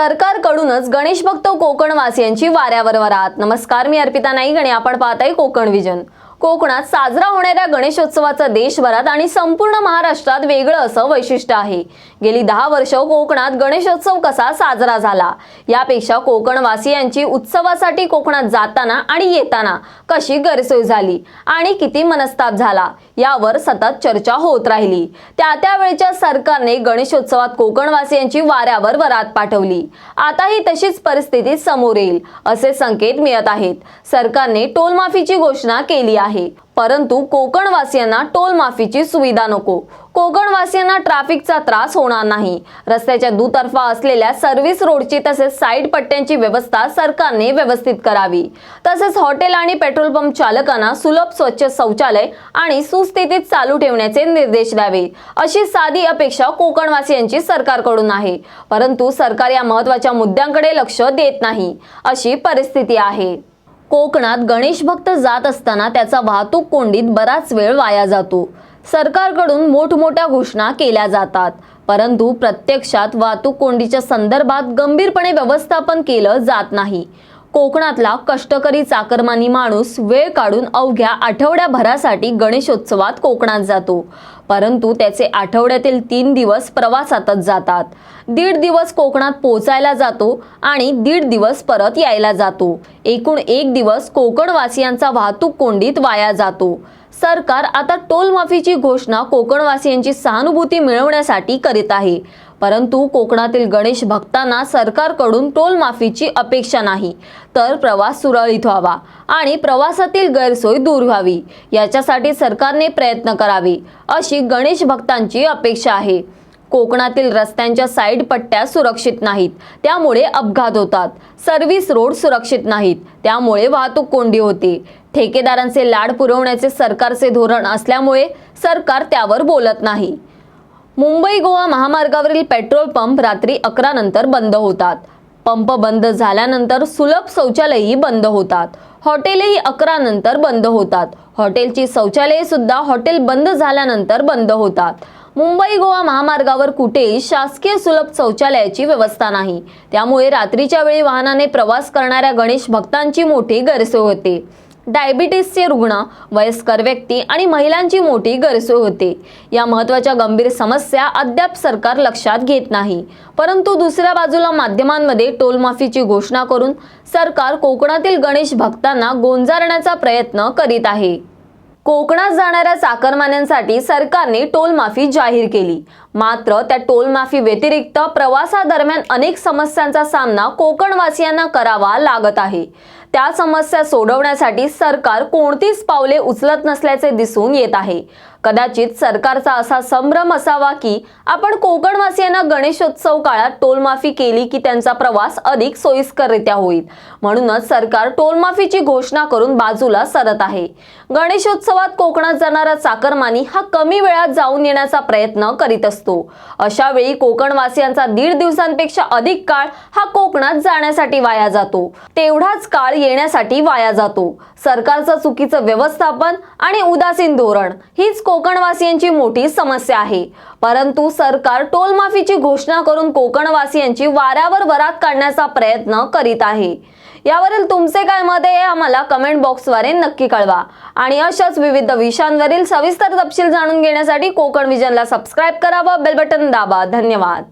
सरकारकडूनच गणेश भक्त कोकणवासियांची वाऱ्यावर वरात. नमस्कार मी अर्पिता नाईक आणि आपण पाहताय कोकण विजन. कोकणात साजरा होणाऱ्या गणेशोत्सवाचं देशभरात आणि संपूर्ण महाराष्ट्रात वेगळं असं वैशिष्ट्य आहे. गेली दहा वर्ष कोकणात गणेशोत्सव कसा साजरा झाला? यापेक्षा कोकणवासियांची उत्सवासाठी कोकणात जाताना आणि येताना कशी गैरसोय झाली? आणि किती मनस्ताप झाला? यावर सतत चर्चा होत राहिली. त्या त्यावेळच्या सरकारने गणेशोत्सवात कोकणवासियांची वाऱ्यावर वरात पाठवली. आताही तशीच परिस्थिती समोर येईल असे संकेत मिळत आहेत. सरकारने टोलमाफीची घोषणा केली आहे. आहे. परंतु कोकणवासियांना टोल माफीची सुविधा नको. कोकणवासियांना ट्रॅफिकचा त्रास होणार नाही. रस्त्याच्या दुतर्फा असलेल्या सर्व्हिस रोडची तसेच साईड पट्ट्यांची व्यवस्था सरकारने व्यवस्थित करावी. तसेच हॉटेल आणि पेट्रोल पंप चालकांना सुलभ स्वच्छ शौचालय आणि सुस्थितीत चालू ठेवण्याचे निर्देश द्यावे. अशी साधी अपेक्षा कोकणवासियांची सरकारकडून आहे. परंतु सरकार या महत्त्वाच्या मुद्द्यांकडे लक्ष देत नाही. अशी परिस्थिती आहे. कोकणात गणेश भक्त जात असताना त्याचा वाहतूक कोंडीत बराच वेळ वाया जातो. सरकारकडून मोठमोठ्या घोषणा केल्या जातात. परंतु प्रत्यक्षात वाहतूक कोंडीच्या संदर्भात गंभीरपणे व्यवस्थापन केलं जात नाही. कोकणातला कष्टकरी चाकरमानी माणूस वेळ काढून अवघ्या आठवड्याभरासाठी गणेशोत्सवात कोकणात जातो. परंतु त्याचे आठवड्यातील तीन दिवस प्रवासातच जातात. दीड दिवस कोकणात पोचायला जातो आणि दीड दिवस परत यायला जातो. एकूण एक दिवस कोकणवासियांचा वाहतूक कोंडीत वाया जातो. सरकार आता टोल माफीची घोषणा कोकणवासियांची सहानुभूती मिळवण्यासाठी करीत आहे. परंतु कोकणातील गणेश भक्तांना सरकारकडून टोल माफीची अपेक्षा नाही. तर प्रवास सुरळीत व्हावा आणि प्रवासातील गैरसोय दूर व्हावी. याच्यासाठी सरकारने प्रयत्न करावे अशी गणेश भक्तांची अपेक्षा आहे. कोकणातील रस्त्यांच्या साईड पट्ट्या सुरक्षित नाहीत. त्यामुळे अपघात होतात. सर्व्हिस रोड सुरक्षित नाहीत. त्यामुळे वाहतूक कोंडी होते. ठेकेदारांचे लाड पुरवण्याचे सरकारचे धोरण असल्यामुळे सरकार त्यावर बोलत नाही. मुंबई गोवा महामार्गावरील पेट्रोल पंप रात्री अकरा नंतर बंद होतात. पंप बंद झाल्यानंतर सुलभ शौचालयही बंद होतात. हॉटेलही अकरा नंतर बंद होतात. हॉटेलची शौचालये सुद्धा हॉटेल बंद झाल्यानंतर बंद होतात. मुंबई गोवा महामार्गावर कुठेही शासकीय सुलभ शौचालयाची व्यवस्था नाही. त्यामुळे रात्रीच्या वेळी वाहनाने प्रवास करणाऱ्या गणेश भक्तांची मोठी गैरसोय होते. डायबिटीसचे रुग्ण वयस्कर व्यक्ती आणि महिलांची मोठी गैरसोय होते. या महत्त्वाच्या गंभीर समस्या अद्याप सरकार लक्षात घेत नाही. परंतु दुसऱ्या बाजूला माध्यमांमध्ये टोलमाफीची घोषणा करून सरकार कोकणातील गणेश भक्तांना गोंजारण्याचा प्रयत्न करीत आहे. कोकणात जाणाऱ्या चाकरमान्यांसाठी सरकारने टोलमाफी जाहीर केली. मात्र त्या टोलमाफी व्यतिरिक्त प्रवासादरम्यान अनेक समस्यांचा सामना कोकणवासियांना करावा लागत आहे. त्या समस्या सोडवण्यासाठी सरकार कोणतीच पावले उचलत नसल्याचे दिसून येत आहे. कदाचित सरकारचा असा संभ्रम असावा की आपण कोकणवासियांना गणेशोत्सव काळात टोलमाफी केली की त्यांचा प्रवास अधिक सोयीस्कररित्या होईल. म्हणूनच सरकार टोलमाफीची घोषणा करून बाजूला सरत आहे. गणेशोत्सवात कोकणात जाणारा चाकरमानी हा कमी वेळात जाऊन येण्याचा प्रयत्न करीत असतो. अशा वेळी कोकणवासियांचा दीड दिवसांपेक्षा अधिक काळ हा कोकणात जाण्यासाठी वाया जातो. तेवढाच काळ येण्यासाठी वाया जातो. सरकारचं चुकीचं व्यवस्थापन आणि उदासीन धोरण हीच कोकणवासियांची मोठी समस्या आहे. परंतु सरकार टोलमाफीची घोषणा करून कोकणवासियांची वाऱ्यावर वरात काढण्याचा प्रयत्न करीत आहे. यावरील तुमचे काय मत आहे हे आम्हाला कमेंट बॉक्सद्वारे नक्की कळवा. आणि अशाच विविध विषयांवरील सविस्तर तपशील जाणून घेण्यासाठी कोकण विजनला सबस्क्राईब करा व बेल बटन दाबा. धन्यवाद.